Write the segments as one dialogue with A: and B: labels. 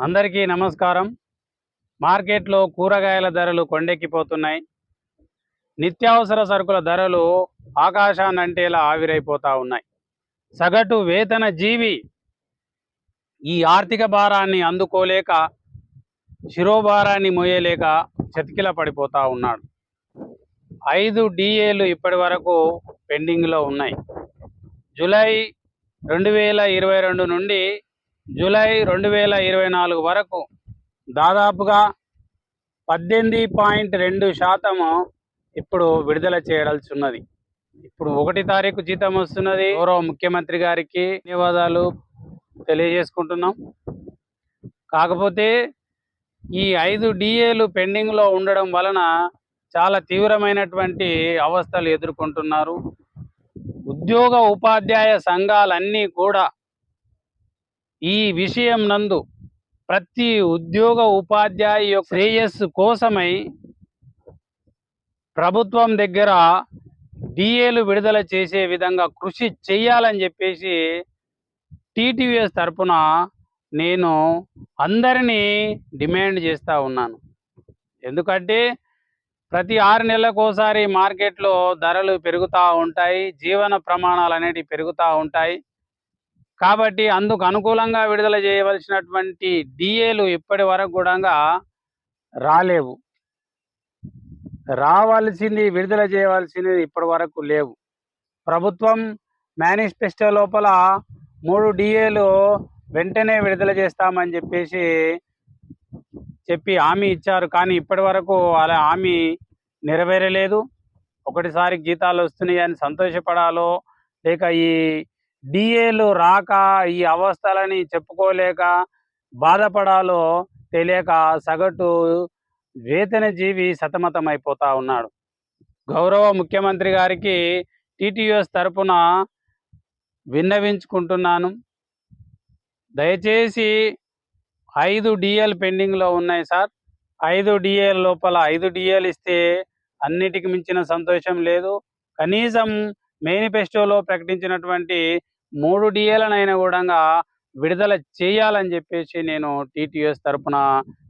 A: అందరికీ నమస్కారం. మార్కెట్లో కూరగాయల ధరలు కొండెక్కిపోతున్నాయి. నిత్యావసర సరుకుల ధరలు ఆకాశాన్నంటేలా ఆవిరైపోతా ఉన్నాయి. సగటు వేతన జీవి ఈ ఆర్థిక భారాన్ని అందుకోలేక శిరోభారాన్ని మోయలేక చతికిల పడిపోతా ఉన్నాడు. ఐదు డిఏలు ఇప్పటి వరకు పెండింగ్లో ఉన్నాయి. జూలై రెండు వేల ఇరవై రెండు నుండి జూలై రెండు వేల ఇరవై నాలుగు వరకు దాదాపుగా పద్దెనిమిది పాయింట్ రెండు శాతము ఇప్పుడు విడుదల చేయాల్సి ఉన్నది ఇప్పుడు ఒకటి తారీఖు జీతం వస్తున్నది. గౌరవ ముఖ్యమంత్రి గారికి ధన్యవాదాలు తెలియజేసుకుంటున్నాం. కాకపోతే ఈ ఐదు డిఏలు పెండింగ్లో ఉండడం వలన చాలా తీవ్రమైనటువంటి అవస్థలు ఎదుర్కొంటున్నారు. ఉద్యోగ ఉపాధ్యాయ సంఘాలన్నీ కూడా ఈ విషయం నందు ప్రతి ఉద్యోగ ఉపాధ్యాయ యొక్క శ్రేయస్సు కోసమై ప్రభుత్వం దగ్గర డిఏలు విడుదల చేసే విధంగా కృషి చేయాలని చెప్పేసి టీటీవీఎస్ తరపున నేను అందరినీ డిమాండ్ చేస్తూ ఉన్నాను. ఎందుకంటే ప్రతి ఆరు నెలలకోసారి మార్కెట్లో ధరలు పెరుగుతూ ఉంటాయి జీవన ప్రమాణాలు అనేటివి పెరుగుతూ ఉంటాయి. కాబట్టి అందుకు అనుకూలంగా విడుదల చేయవలసినటువంటి డిఏలు ఇప్పటి వరకు కూడా రాలేవు. రావాల్సింది విడుదల చేయవలసింది ఇప్పటి వరకు లేవు. ప్రభుత్వం మేనిఫెస్టో లోపల మూడు డిఏలు వెంటనే విడుదల చేస్తామని చెప్పేసి చెప్పి హామీ ఇచ్చారు. కానీ ఇప్పటి వరకు అలా హామీ నెరవేరలేదు. ఒకటిసారి జీతాలు వస్తున్నాయి అని సంతోషపడాలో లేక ఈ డిఏలు రాక ఈ అవస్థలని చెప్పుకోలేక బాధపడాలో తెలియక సగటు వేతన జీవి సతమతం అయిపోతా ఉన్నాడు. గౌరవ ముఖ్యమంత్రి గారికి టీటీఎస్ తరపున విన్నవించుకుంటున్నాను. దయచేసి ఐదు డిఎల్ పెండింగ్లో ఉన్నాయి సార్. ఐదు డిఎల్ లోపల ఐదు డిఎల్ ఇస్తే అన్నిటికి మించిన సంతోషం లేదు. కనీసం మేనిఫెస్టోలో ప్రకటించినటువంటి మూడు డిఏలనైనా కూడా విడుదల చేయాలని చెప్పేసి నేను టీటీఎస్ తరపున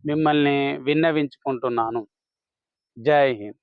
A: మిమ్మల్ని విన్నవించుకుంటున్నాను. జై హింద్.